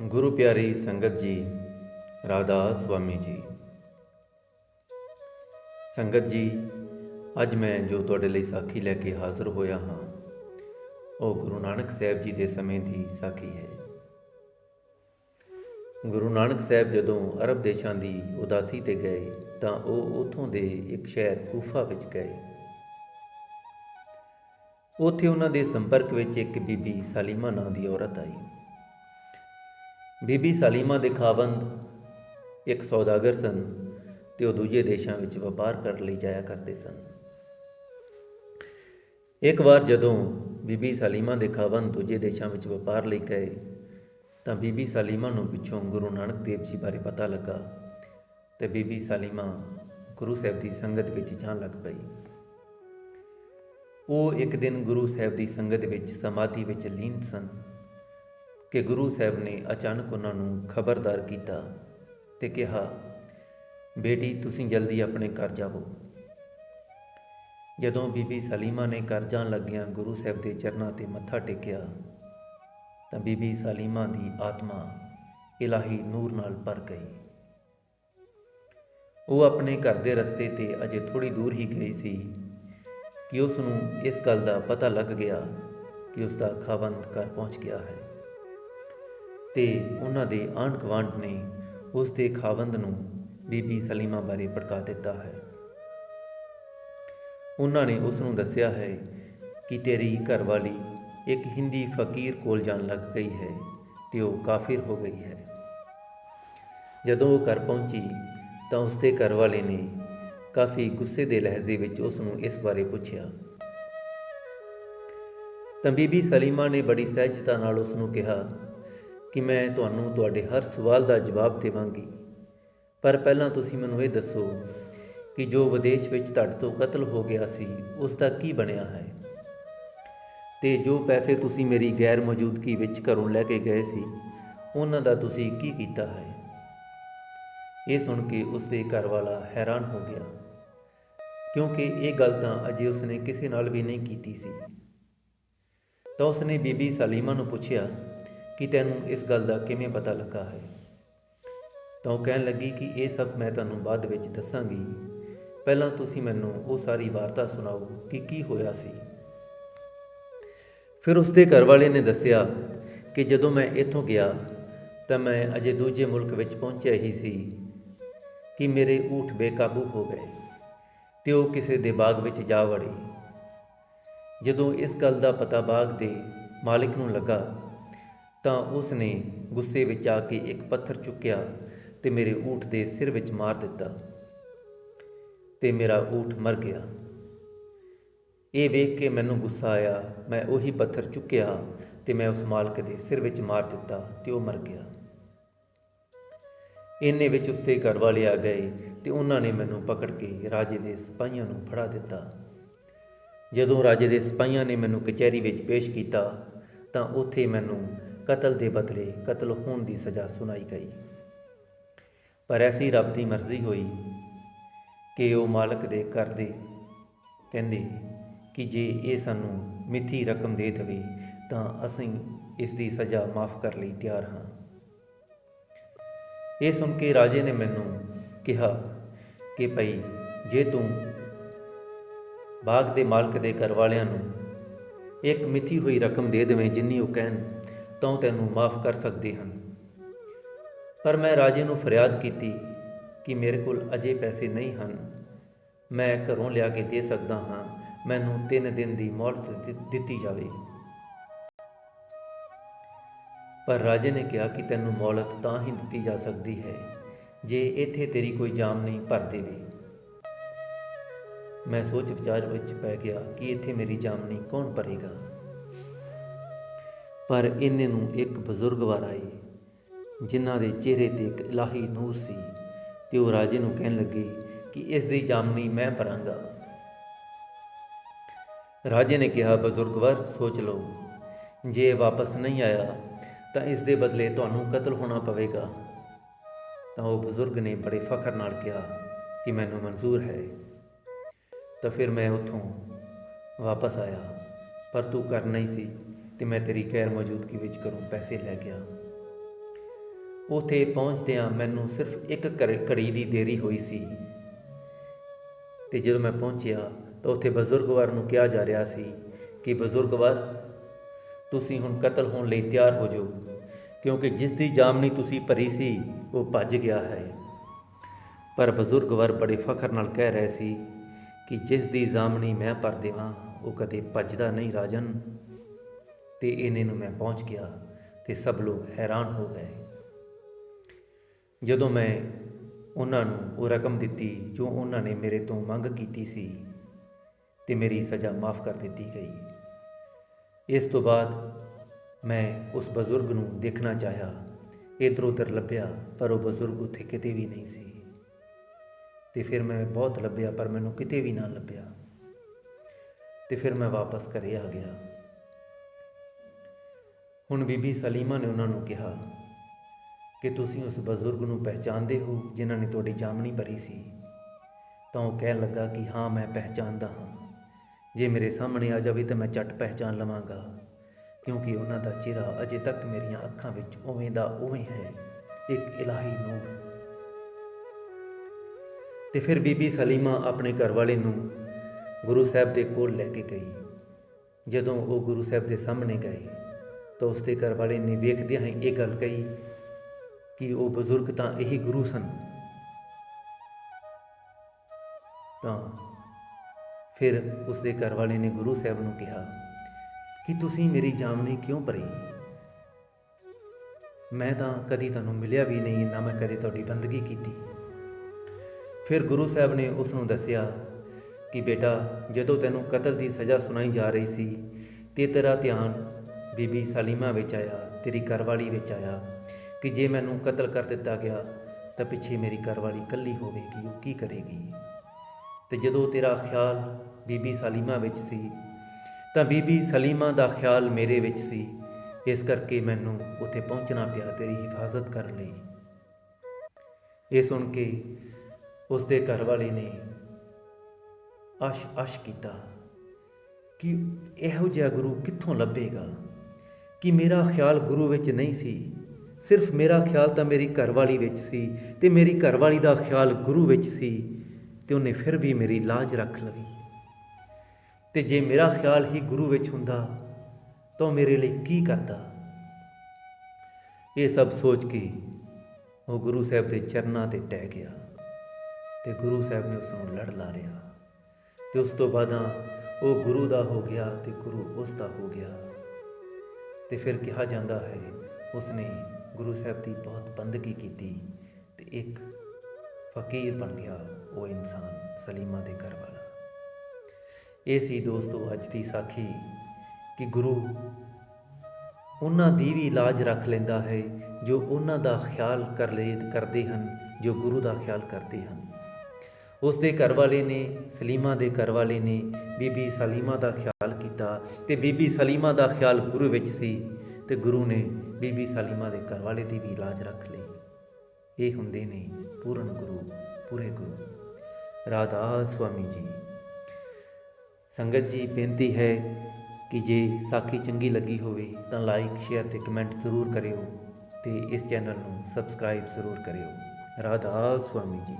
ਗੁਰੂ ਪਿਆਰੀ ਸੰਗਤ ਜੀ ਰਾਧਾ ਸੁਆਮੀ ਜੀ। ਸੰਗਤ ਜੀ, ਅੱਜ ਮੈਂ ਜੋ ਤੁਹਾਡੇ ਲਈ ਸਾਖੀ ਲੈ ਕੇ ਹਾਜ਼ਰ ਹੋਇਆ ਹਾਂ, ਉਹ ਗੁਰੂ ਨਾਨਕ ਸਾਹਿਬ ਜੀ ਦੇ ਸਮੇਂ ਦੀ ਸਾਖੀ ਹੈ। ਗੁਰੂ ਨਾਨਕ ਸਾਹਿਬ ਜਦੋਂ ਅਰਬ ਦੇਸ਼ਾਂ ਦੀ ਉਦਾਸੀ ਤੇ ਗਏ, ਤਾਂ ਉਹ ਉਥੋਂ ਦੇ ਇੱਕ ਸ਼ਹਿਰ ਕੂਫਾ ਵਿੱਚ ਗਏ। ਉੱਥੇ ਉਹਨਾਂ ਦੇ ਸੰਪਰਕ ਵਿੱਚ ਇੱਕ ਬੀਬੀ ਸਾਲੀਮਾ ਨਾਂ ਦੀ ਔਰਤ ਆਈ। ਬੀਬੀ ਸਾਲੀਮਾ ਦੇ ਖਾਵੰਦ ਇੱਕ ਸੌਦਾਗਰ ਸਨ ਤੇ ਉਹ ਦੂਜੇ ਦੇਸ਼ਾਂ ਵਿੱਚ ਵਪਾਰ ਕਰਨ ਲਈ ਜਾਇਆ ਕਰਦੇ ਸਨ। ਇੱਕ ਵਾਰ ਜਦੋਂ ਬੀਬੀ ਸਲੀਮਾ ਦੇ ਖਾਵੰਦ ਦੂਜੇ ਦੇਸ਼ਾਂ ਵਿੱਚ ਵਪਾਰ ਲਈ ਗਏ, ਤਾਂ ਬੀਬੀ ਸਾਲੀਮਾ ਨੂੰ ਪਿੱਛੋਂ ਗੁਰੂ ਨਾਨਕ ਦੇਵ ਜੀ ਬਾਰੇ ਪਤਾ ਲੱਗਾ ਤੇ ਬੀਬੀ ਸਾਲੀਮਾ ਗੁਰੂ ਸਾਹਿਬ ਦੀ ਸੰਗਤ ਵਿੱਚ ਜਾਣ ਲੱਗ ਪਈ। ਉਹ ਇੱਕ ਦਿਨ ਗੁਰੂ ਸਾਹਿਬ ਦੀ ਸੰਗਤ ਵਿੱਚ ਸਮਾਧੀ ਵਿੱਚ ਲੀਨ ਸਨ। ਕਿ ਗੁਰੂ ਸਾਹਿਬ ਨੇ ਅਚਾਨਕ ਉਹਨਾਂ ਨੂੰ ਖਬਰਦਾਰ ਕੀਤਾ ਤੇ ਕਿਹਾ, ਬੇਟੀ, ਤੁਸੀਂ ਜਲਦੀ ਆਪਣੇ ਘਰ ਜਾਵੋ। ਜਦੋਂ ਬੀਬੀ ਸਲੀਮਾ ਨੇ ਘਰ ਜਾਣ ਲੱਗਿਆਂ ਗੁਰੂ ਸਾਹਿਬ ਦੇ ਚਰਨਾਂ ਤੇ ਮੱਥਾ ਟੇਕਿਆ, ਤਾਂ ਬੀਬੀ ਸਲੀਮਾ ਦੀ ਆਤਮਾ ਇਲਾਹੀ ਨੂਰ ਨਾਲ ਭਰ ਗਈ। ਉਹ ਆਪਣੇ ਘਰ ਦੇ ਰਸਤੇ ਤੇ ਅਜੇ ਥੋੜੀ ਦੂਰ ਹੀ ਗਈ ਸੀ ਕਿ ਉਸ ਨੂੰ ਇਸ ਗੱਲ ਦਾ ਪਤਾ ਲੱਗ ਗਿਆ ਕਿ ਉਸ ਦਾ ਖਾਵੰਦ ਘਰ ਪਹੁੰਚ ਗਿਆ ਹੈ। ਤੇ ਉਹਨਾਂ ਦੇ ਆਂਢ ਗੁਆਂਢ ਨੇ ਉਸ ਦੇ ਖਾਵੰਦ ਨੂੰ ਬੀਬੀ ਸਲੀਮਾ ਬਾਰੇ ਭੜਕਾ ਦਿੱਤਾ ਹੈ। ਉਹਨਾਂ ਨੇ ਉਸ ਨੂੰ ਦੱਸਿਆ ਹੈ ਕਿ ਤੇਰੀ ਘਰਵਾਲੀ ਇੱਕ ਹਿੰਦੀ ਫਕੀਰ ਕੋਲ ਜਾਣ ਲੱਗ ਗਈ ਹੈ ਤੇ ਉਹ ਕਾਫਿਰ ਹੋ ਗਈ ਹੈ। ਜਦੋਂ ਉਹ ਘਰ ਪਹੁੰਚੀ ਤਾਂ ਉਸ ਦੇ ਘਰਵਾਲੇ ਨੇ ਕਾਫੀ ਗੁੱਸੇ ਦੇ ਲਹਿਜੇ ਵਿੱਚ ਉਸ ਨੂੰ ਇਸ ਬਾਰੇ ਪੁੱਛਿਆ। ਤਾਂ ਬੀਬੀ ਸਲੀਮਾ ਨੇ ਬੜੀ ਸਹਿਜਤਾ ਨਾਲ ਉਸ ਨੂੰ ਕਿਹਾ ਕਿ ਮੈਂ ਤੁਹਾਨੂੰ ਤੁਹਾਡੇ ਹਰ ਸਵਾਲ ਦਾ ਜਵਾਬ ਦੇਵਾਂਗੀ। ਪਰ ਪਹਿਲਾਂ ਤੁਸੀਂ ਮੈਨੂੰ ਇਹ ਦੱਸੋ ਕਿ ਜੋ ਵਿਦੇਸ਼ ਵਿੱਚ ਤੁਹਾਡੇ ਤੋਂ ਕਤਲ ਹੋ ਗਿਆ ਸੀ, ਉਸ ਦਾ ਕੀ ਬਣਿਆ ਹੈ? ਤੇ ਜੋ ਪੈਸੇ ਤੁਸੀਂ ਮੇਰੀ ਗੈਰ ਮੌਜੂਦਗੀ ਵਿੱਚ ਘਰੋਂ ਲੈ ਕੇ ਗਏ ਸੀ, ਉਹਨਾਂ ਦਾ ਤੁਸੀਂ ਕੀ ਕੀਤਾ ਹੈ? ਇਹ ਸੁਣ ਕੇ ਉਸ ਦੇ ਘਰ ਵਾਲਾ ਹੈਰਾਨ ਹੋ ਗਿਆ, ਕਿਉਂਕਿ ਇਹ ਗੱਲ ਤਾਂ ਅਜੇ ਉਸਨੇ ਕਿਸੇ ਨਾਲ ਵੀ ਨਹੀਂ ਕੀਤੀ ਸੀ। ਤਾਂ ਉਸਨੇ ਬੀਬੀ ਸਲੀਮਾ ਨੂੰ ਪੁੱਛਿਆ ਕਿ ਤੈਨੂੰ ਇਸ ਗੱਲ ਦਾ ਕਿਵੇਂ ਪਤਾ ਲੱਗਾ ਹੈ? ਤਾਂ ਉਹ ਕਹਿਣ ਲੱਗੀ ਕਿ ਇਹ ਸਭ ਮੈਂ ਤੁਹਾਨੂੰ ਬਾਅਦ ਵਿੱਚ ਦੱਸਾਂਗੀ। ਪਹਿਲਾਂ ਤੁਸੀਂ ਮੈਨੂੰ ਉਹ ਸਾਰੀ ਵਾਰਤਾ ਸੁਣਾਓ ਕਿ ਕੀ ਹੋਇਆ ਸੀ। ਫਿਰ ਉਸਦੇ ਘਰ ਵਾਲੇ ਨੇ ਦੱਸਿਆ ਕਿ ਜਦੋਂ ਮੈਂ ਇੱਥੋਂ ਗਿਆ ਤਾਂ ਮੈਂ ਅਜੇ ਦੂਜੇ ਮੁਲਕ ਵਿੱਚ ਪਹੁੰਚਿਆ ਹੀ ਸੀ ਕਿ ਮੇਰੇ ਊਠ ਬੇਕਾਬੂ ਹੋ ਗਏ ਤੇ ਉਹ ਕਿਸੇ ਦੇ ਬਾਗ ਵਿੱਚ ਜਾ ਵੜੇ। ਜਦੋਂ ਇਸ ਗੱਲ ਦਾ ਪਤਾ ਬਾਗ ਦੇ ਮਾਲਿਕ ਨੂੰ ਲੱਗਾ ਤਾਂ ਉਸ ਨੇ ਗੁੱਸੇ ਵਿੱਚ ਆ ਕੇ ਇੱਕ ਪੱਥਰ ਚੁੱਕਿਆ ਤੇ ਮੇਰੇ ਊਠ ਦੇ ਸਿਰ ਵਿੱਚ ਮਾਰ ਦਿੱਤਾ ਤੇ ਮੇਰਾ ਊਠ ਮਰ ਗਿਆ। ਇਹ ਵੇਖ ਕੇ ਮੈਨੂੰ ਗੁੱਸਾ ਆਇਆ। ਮੈਂ ਉਹੀ ਪੱਥਰ ਚੁੱਕਿਆ ਤੇ ਮੈਂ ਉਸ ਮਾਲਕ ਦੇ ਸਿਰ ਵਿੱਚ ਮਾਰ ਦਿੱਤਾ ਤੇ ਉਹ ਮਰ ਗਿਆ। ਇੰਨੇ ਵਿੱਚ ਉਸਦੇ ਘਰ ਵਾਲੇ ਆ ਗਏ ਤੇ ਉਹਨਾਂ ਨੇ ਮੈਨੂੰ ਪਕੜ ਕੇ ਰਾਜੇ ਦੇ ਸਿਪਾਹੀਆਂ ਨੂੰ ਫੜਾ ਦਿੱਤਾ। ਜਦੋਂ ਰਾਜੇ ਦੇ ਸਿਪਾਹੀਆਂ ਨੇ ਮੈਨੂੰ ਕਚਹਿਰੀ ਵਿੱਚ ਪੇਸ਼ ਕੀਤਾ ਤਾਂ ਉੱਥੇ ਮੈਨੂੰ ਕਤਲ ਦੇ ਬਦਲੇ ਕਤਲ ਹੋਣ ਦੀ ਸਜ਼ਾ ਸੁਣਾਈ ਗਈ। ਪਰ ਐਸੀ ਰੱਬ ਦੀ ਮਰਜ਼ੀ ਹੋਈ ਕਿ ਉਹ ਮਾਲਕ ਦੇ ਘਰ ਦੇ ਕਹਿੰਦੇ ਕਿ ਜੇ ਇਹ ਸਾਨੂੰ ਮਿੱਥੀ ਰਕਮ ਦੇ ਦੇਵੇ ਤਾਂ ਅਸੀਂ ਇਸ ਦੀ ਸਜ਼ਾ ਮਾਫ ਕਰ ਲਈ ਤਿਆਰ ਹਾਂ। ਇਹ ਸੁਣ ਕੇ ਰਾਜੇ ਨੇ ਮੈਨੂੰ ਕਿਹਾ ਕਿ ਭਈ ਜੇ ਤੂੰ ਬਾਗ ਦੇ ਮਾਲਕ ਦੇ ਘਰ ਵਾਲਿਆਂ ਨੂੰ ਇੱਕ ਮਿੱਥੀ ਹੋਈ ਰਕਮ ਦੇ ਦੇਵੇਂ ਜਿੰਨੀ ਉਹ ਕਹਿਣ ਤਾਂ ਉਹ ਤੈਨੂੰ ਮਾਫ ਕਰ ਸਕਦੇ ਹਨ। ਪਰ ਮੈਂ ਰਾਜੇ ਨੂੰ ਫਰਿਆਦ ਕੀਤੀ ਕਿ ਮੇਰੇ ਕੋਲ ਅਜੇ ਪੈਸੇ ਨਹੀਂ ਹਨ। ਮੈਂ ਘਰੋਂ ਲਿਆ ਕੇ ਦੇ ਸਕਦਾ ਹਾਂ। ਮੈਨੂੰ 3 ਦਿਨ ਦੀ ਮੌਲਤ ਦਿੱਤੀ- ਦਿੱਤੀ ਜਾਵੇ। ਪਰ ਰਾਜੇ ਨੇ ਕਿਹਾ ਕਿ ਤੈਨੂੰ ਮੌਲਤ ਤਾਂ ਹੀ ਦਿੱਤੀ ਜਾ ਸਕਦੀ ਹੈ, ਜੇ ਇੱਥੇ ਤੇਰੀ ਕੋਈ ਜਾਮ ਨਹੀਂ ਭਰ ਦੇਵੇ। ਮੈਂ ਸੋਚ ਵਿਚਾਰ ਵਿੱਚ ਪੈ ਗਿਆ ਕਿ ਇੱਥੇ ਮੇਰੀ ਜਾਮਨੀ ਕੌਣ ਭਰੇਗਾ। ਪਰ ਇਹਨੇ ਨੂੰ ਇੱਕ ਬਜ਼ੁਰਗ ਵਾਰ ਆਏ ਜਿਨ੍ਹਾਂ ਦੇ ਚਿਹਰੇ ਤੇ ਇੱਕ ਇਲਾਹੀ ਨੂਰ ਸੀ ਤੇ ਉਹ ਰਾਜੇ ਨੂੰ ਕਹਿਣ ਲੱਗੇ ਕਿ ਇਸ ਦੀ ਜਾਮਨੀ ਮੈਂ ਭਰਾਂਗਾ। ਰਾਜੇ ਨੇ ਕਿਹਾ, ਬਜ਼ੁਰਗ ਵਾਰ, ਸੋਚ ਲਓ। ਜੇ ਵਾਪਸ ਨਹੀਂ ਆਇਆ, ਤਾਂ ਇਸ ਦੇ ਬਦਲੇ ਤੁਹਾਨੂੰ ਕਤਲ ਹੋਣਾ ਪਵੇਗਾ। ਤਾਂ ਉਹ ਬਜ਼ੁਰਗ ਨੇ ਬੜੇ ਫਖਰ ਨਾਲ ਕਿਹਾ ਕਿ ਮੈਨੂੰ ਮਨਜ਼ੂਰ ਹੈ। ਤਾਂ ਫਿਰ ਮੈਂ ਉੱਥੋਂ ਵਾਪਸ ਆਇਆ, ਪਰ ਤੂੰ ਕਰ ਨਹੀਂ ਸੀ। ਤੇ ਮੈਂ ਤੇਰੀ ਗੈਰ ਮੌਜੂਦਗੀ ਵਿੱਚ ਘਰੋਂ ਪੈਸੇ ਲੈ ਗਿਆ ਉਥੇ ਪਹੁੰਚਦਿਆਂ ਮੈਨੂੰ ਸਿਰਫ ਇੱਕ ਘੜ- ਘੜੀ ਦੀ ਦੇਰੀ ਹੋਈ ਸੀ। ਤੇ ਜਦੋਂ ਮੈਂ ਪਹੁੰਚਿਆ, ਤਾਂ ਉੱਥੇ ਬਜ਼ੁਰਗਵਾਰ ਨੂੰ ਕਿਹਾ ਜਾ ਰਿਹਾ ਸੀ ਕਿ ਬਜ਼ੁਰਗਵਾਰ ਤੁਸੀਂ ਹੁਣ ਕਤਲ ਹੋਣ ਲਈ ਤਿਆਰ ਹੋ ਜਾਓ, ਕਿਉਂਕਿ ਜਿਸ ਦੀ ਜਾਮਨੀ ਤੁਸੀਂ ਭਰੀ ਸੀ, ਉਹ ਭੱਜ ਗਿਆ ਹੈ। ਪਰ ਬਜ਼ੁਰਗਵਾਰ ਬੜੇ ਫਖਰ ਨਾਲ ਕਹਿ ਰਹੇ ਸੀ ਕਿ, ਜਿਸ ਦੀ ਜਾਮਨੀ ਮੈਂ ਭਰ ਦੇਵਾਂ, ਉਹ ਕਦੇ ਭੱਜਦਾ ਨਹੀਂ, ਰਾਜਨ। ਤੇ ਇਹਨੇ ਨੂੰ ਮੈਂ ਪਹੁੰਚ ਗਿਆ ਤੇ ਸਭ ਲੋਕ ਹੈਰਾਨ ਹੋ ਗਏ। ਜਦੋਂ ਮੈਂ ਉਹਨਾਂ ਨੂੰ ਉਹ ਰਕਮ ਦਿੱਤੀ ਜੋ ਉਹਨਾਂ ਨੇ ਮੇਰੇ ਤੋਂ ਮੰਗ ਕੀਤੀ ਸੀ ਤੇ ਮੇਰੀ ਸਜ਼ਾ ਮਾਫ ਕਰ ਦਿੱਤੀ ਗਈ। ਇਸ ਤੋਂ ਬਾਅਦ ਮੈਂ ਉਸ ਬਜ਼ੁਰਗ ਨੂੰ ਦੇਖਣਾ ਚਾਹਿਆ। ਇਧਰ ਉਧਰ ਲੱਭਿਆ, ਪਰ ਉਹ ਬਜ਼ੁਰਗ ਉੱਥੇ ਕਿਤੇ ਵੀ ਨਹੀਂ ਸੀ। ਤੇ ਫਿਰ ਮੈਂ ਬਹੁਤ ਲੱਭਿਆ, ਪਰ ਮੈਨੂੰ ਕਿਤੇ ਵੀ ਨਾ ਲੱਭਿਆ। ਤੇ ਫਿਰ ਮੈਂ ਵਾਪਸ ਘਰੇ ਆ ਗਿਆ। ਹੁਣ ਬੀਬੀ ਸਲੀਮਾ ਨੇ ਉਹਨਾਂ ਨੂੰ ਕਿਹਾ ਕਿ ਤੁਸੀਂ ਉਸ ਬਜ਼ੁਰਗ ਨੂੰ ਪਹਿਚਾਣਦੇ ਹੋ ਜਿਨ੍ਹਾਂ ਨੇ ਤੁਹਾਡੀ ਜਾਮਣੀ ਭਰੀ ਸੀ। ਤਾਂ ਉਹ ਕਹਿਣ ਲੱਗਾ ਕਿ ਹਾਂ, ਮੈਂ ਪਹਿਚਾਣਦਾ ਹਾਂ। ਜੇ ਮੇਰੇ ਸਾਹਮਣੇ ਆ ਜਾਵੇ ਤਾਂ ਮੈਂ ਝਟ ਪਹਿਚਾਣ ਲਵਾਂਗਾ, ਕਿਉਂਕਿ ਉਹਨਾਂ ਦਾ ਚਿਹਰਾ ਅਜੇ ਤੱਕ ਮੇਰੀਆਂ ਅੱਖਾਂ ਵਿੱਚ ਉਵੇਂ ਦਾ ਉਵੇਂ ਹੈ, ਇੱਕ ਇਲਾਹੀ ਨੂਰ ਤੇ ਫਿਰ ਬੀਬੀ ਸਲੀਮਾ ਆਪਣੇ ਘਰ ਵਾਲੇ ਨੂੰ ਗੁਰੂ ਸਾਹਿਬ ਦੇ ਕੋਲ ਲੈ ਕੇ ਗਈ। ਜਦੋਂ ਉਹ ਗੁਰੂ ਸਾਹਿਬ ਦੇ ਸਾਹਮਣੇ ਗਏ ਤਾਂ ਉਸ ਦੇ ਘਰ ਵਾਲੇ ਨੇ ਵੇਖਦਿਆਂ ਹੀ ਇਹ ਗੱਲ ਕਹੀ ਕਿ ਉਹ ਬਜ਼ੁਰਗ ਤਾਂ ਇਹੀ ਗੁਰੂ ਸਨ। ਤਾਂ ਫਿਰ ਉਸ ਦੇ ਘਰ ਵਾਲੇ ਨੇ ਗੁਰੂ ਸਾਹਿਬ ਨੂੰ ਕਿਹਾ ਕਿ ਤੁਸੀਂ ਮੇਰੀ ਜਾਮਣੀ ਕਿਉਂ ਭਰੀ? ਮੈਂ ਤਾਂ ਕਦੀ ਤੁਹਾਨੂੰ ਮਿਲਿਆ ਵੀ ਨਹੀਂ, ਨਾ ਮੈਂ ਕਦੇ ਤੁਹਾਡੀ ਬੰਦਗੀ ਕੀਤੀ। ਫਿਰ ਗੁਰੂ ਸਾਹਿਬ ਨੇ ਉਸ ਨੂੰ ਦੱਸਿਆ ਕਿ ਬੇਟਾ, ਜਦੋਂ ਤੈਨੂੰ ਕਤਲ ਦੀ ਸਜ਼ਾ ਸੁਣਾਈ ਜਾ ਰਹੀ ਸੀ, ਤੇ ਤੇਰਾ ਧਿਆਨ ਬੀਬੀ ਸਲੀਮਾ ਵਿੱਚ ਆਇਆ, ਤੇਰੀ ਘਰਵਾਲੀ ਵਿੱਚ ਆਇਆ ਕਿ ਜੇ ਮੈਨੂੰ ਕਤਲ ਕਰ ਦਿੱਤਾ ਗਿਆ ਤਾਂ ਪਿੱਛੇ ਮੇਰੀ ਘਰਵਾਲੀ ਇਕੱਲੀ ਹੋਵੇਗੀ, ਉਹ ਕੀ ਕਰੇਗੀ? ਤੇ ਜਦੋਂ ਤੇਰਾ ਖਿਆਲ ਬੀਬੀ ਸਲੀਮਾ ਵਿੱਚ ਸੀ, ਤਾਂ ਬੀਬੀ ਸਲੀਮਾ ਦਾ ਖਿਆਲ ਮੇਰੇ ਵਿੱਚ ਸੀ। ਇਸ ਕਰਕੇ ਮੈਨੂੰ ਉੱਥੇ ਪਹੁੰਚਣਾ ਪਿਆ, ਤੇਰੀ ਹਿਫਾਜ਼ਤ ਕਰਨ ਲਈ। ਇਹ ਸੁਣ ਕੇ ਉਸ ਦੇ ਘਰ ਵਾਲੇ ਨੇ ਅਸ਼ ਅਸ਼ ਕੀਤਾ ਕਿ ਇਹੋ ਜਿਹਾ ਗੁਰੂ ਕਿੱਥੋਂ ਲੱਭੇਗਾ? ਕਿ ਮੇਰਾ ਖਿਆਲ ਗੁਰੂ ਵਿੱਚ ਨਹੀਂ ਸੀ। ਸਿਰਫ ਮੇਰਾ ਖਿਆਲ ਤਾਂ ਮੇਰੀ ਘਰਵਾਲੀ ਵਿੱਚ ਸੀ ਤੇ ਮੇਰੀ ਘਰਵਾਲੀ ਦਾ ਖਿਆਲ ਗੁਰੂ ਵਿੱਚ ਸੀ ਤੇ ਉਹਨੇ ਫਿਰ ਵੀ ਮੇਰੀ ਲਾਜ ਰੱਖ ਲਵੀ। ਤੇ ਜੇ ਮੇਰਾ ਖਿਆਲ ਹੀ ਗੁਰੂ ਵਿੱਚ ਹੁੰਦਾ, ਤਾਂ ਉਹ ਮੇਰੇ ਲਈ ਕੀ ਕਰਦਾ? ਇਹ ਸਭ ਸੋਚ ਕੇ ਉਹ ਗੁਰੂ ਸਾਹਿਬ ਦੇ ਚਰਨਾਂ ਤੇ ਟਹਿ ਗਿਆ ਤੇ ਗੁਰੂ ਸਾਹਿਬ ਨੇ ਉਸ ਨੂੰ ਲੜ ਲਾ ਲਿਆ ਤੇ ਉਸ ਤੋਂ ਬਾਅਦਾਂ ਉਹ ਗੁਰੂ ਦਾ ਹੋ ਗਿਆ ਤੇ ਗੁਰੂ ਉਸ ਦਾ ਹੋ ਗਿਆ। ਤੇ ਫਿਰ ਕਿਹਾ ਜਾਂਦਾ ਹੈ ਉਸ ਨੇ ਗੁਰੂ ਸਾਹਿਬ ਦੀ ਬਹੁਤ ਬੰਦਗੀ ਕੀਤੀ ਤੇ ਇੱਕ ਫਕੀਰ ਬਣ ਗਿਆ ਉਹ ਇਨਸਾਨ ਸਲੀਮਾ ਦੇ ਘਰ ਵਾਲਾ। ਇਹ ਸੀ ਦੋਸਤੋ ਅੱਜ ਦੀ ਸਾਖੀ ਕਿ ਗੁਰੂ ਉਹਨਾਂ ਦੀ ਵੀ ਇਲਾਜ ਰੱਖ ਲੈਂਦਾ ਹੈ ਜੋ ਉਹਨਾਂ ਦਾ ਖਿਆਲ ਕਰ ਲੈ ਕਰਦੇ ਹਨ, ਜੋ ਗੁਰੂ ਦਾ ਖਿਆਲ ਕਰਦੇ ਹਨ। ਉਸ ਦੇ ਘਰ ਵਾਲੇ ਨੇ, ਸਲੀਮਾ ਦੇ ਘਰ ਵਾਲੇ ਨੇ ਬੀਬੀ ਸਲੀਮਾ ਦਾ ਖਿਆਲ ਕੀਤਾ ਤੇ ਬੀਬੀ ਸਲੀਮਾ ਦਾ ਖਿਆਲ ਗੁਰੂ ਵਿੱਚ ਸੀ ਤੇ ਗੁਰੂ ਨੇ ਬੀਬੀ ਸਲੀਮਾ ਦੇ ਘਰ ਵਾਲੇ ਦੀ ਵੀ ਇਲਾਜ ਰੱਖ ਲਈ। ਇਹ ਹੁੰਦੇ ਨੇ ਪੂਰਨ ਗੁਰੂ, ਪੂਰੇ ਗੁਰੂ। ਰਾਧਾ ਸੁਆਮੀ ਜੀ, ਸੰਗਤ ਜੀ, ਬੇਨਤੀ ਹੈ ਕਿ ਜੇ ਸਾਖੀ ਚੰਗੀ ਲੱਗੀ ਹੋਵੇ ਤਾਂ ਲਾਈਕ ਸ਼ੇਅਰ ਤੇ ਕਮੈਂਟ ਜ਼ਰੂਰ ਕਰਿਓ ਤੇ ਇਸ ਚੈਨਲ ਨੂੰ ਸਬਸਕ੍ਰਾਈਬ ਜ਼ਰੂਰ ਕਰਿਓ। ਰਾਧਾ ਸੁਆਮੀ ਜੀ।